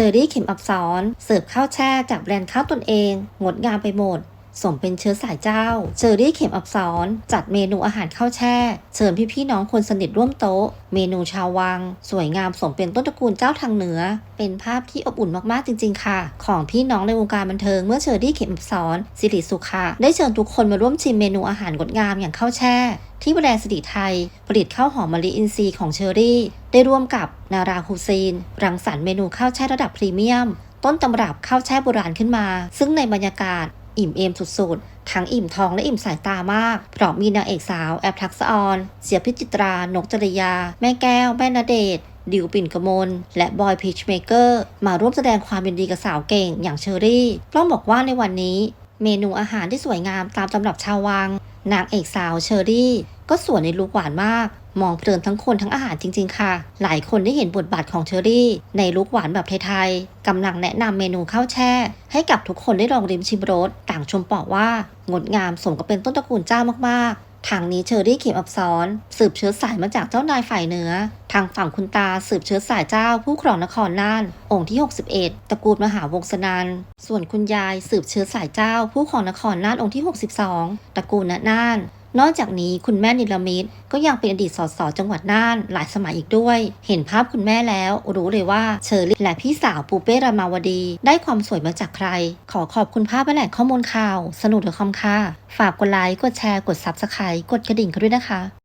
เชอรี่เข็มอับสอน เสิร์ฟข้าวแช่จากแบรนด์ข้าวตนเอง งดงามไปหมด สมเป็นเชื้อสายเจ้า เชอรี่เข็มอับสอน จัดเมนูอาหารข้าวแช่ เชิญพี่ๆน้องคนสนิทร่วมโต๊ะ เมนูชาววัง สวยงามสมเป็นต้นตระกูลเจ้าทางเหนือ เป็นภาพที่อบอุ่นมากๆจริง ๆ ค่ะ ของพี่น้องในวงการบันเทิงเมื่อเชอรี่เข็มอับสอนสิริสุขะได้เชิญทุกคนมาร่วมชิมเมนูอาหารงดงามอย่างข้าวแช่ที่แบรนด์สิริไทย ผลิตข้าวหอมมะลิอินทรีย์ของเชอรี่ ได้ร่วมกับนาราคูซีน รังสรรค์เมนูข้าวแช่ระดับพรีเมียม ต้นตำรับข้าวแช่โบราณขึ้นมา ซึ่งในบรรยากาศอิ่มเอมสุดๆ ทั้งอิ่มท้องและอิ่มสายตามาก เพราะมีนางเอกสาวแอบทักษออน เสียพิจิตรา นกจริยา แม่แก้ว แม่นาเดชดิวปิ่นกมล และบอยพีชเมเกอร์ มาร่วมแสดงความยินดีกับสาวเก่งอย่างเชอรี่พร้อมบอกว่าในวันนี้ เมนูอาหารที่สวยงามตามตำรับชาววัง นางเอกสาวเชอรี่ ก็สวยในลุคหวานมาก มองเพลินทั้งคนทั้งอาหารจริง ๆ ค่ะ หลายคนได้เห็นบทบาทของเชอรี่ ในลุคหวานแบบไทยๆกำลังแนะนำเมนูข้าวแช่ ให้กับทุกคนได้ลองริมชิมรสต่างชมบอกว่างดงามสมกับเป็นต้นตระกูลเจ้ามากๆทางนี้เชอรี่เข็มอับสอน สืบเชื้อสายมาจากเจ้านายฝ่ายเหนือ ทางฝั่งคุณตาสืบเชื้อสายเจ้าผู้ครองนครน่าน องค์ที่ 61 ตระกูลมหาวงศนันส่วนคุณยายสืบเชื้อสายเจ้าผู้ครองนครน่านองค์ที่ 62 ตระกูลณน่าน นอกจากนี้คุณแม่นิลมิตก็ยังเป็นอดีตสสจังหวัดน่านหลายสมัยอีกด้วย เห็นภาพคุณแม่แล้วรู้เลยว่าเชอรี่และพี่สาวปูเป้รามาวดี ได้ความสวยมาจากใคร ขอขอบคุณภาพและแหล่งข้อมูลข่าว สนุกเดอคอมค่ะ ฝากกดไลค์กดแชร์กดซับสไครต์กดกระดิ่งกันด้วยนะคะ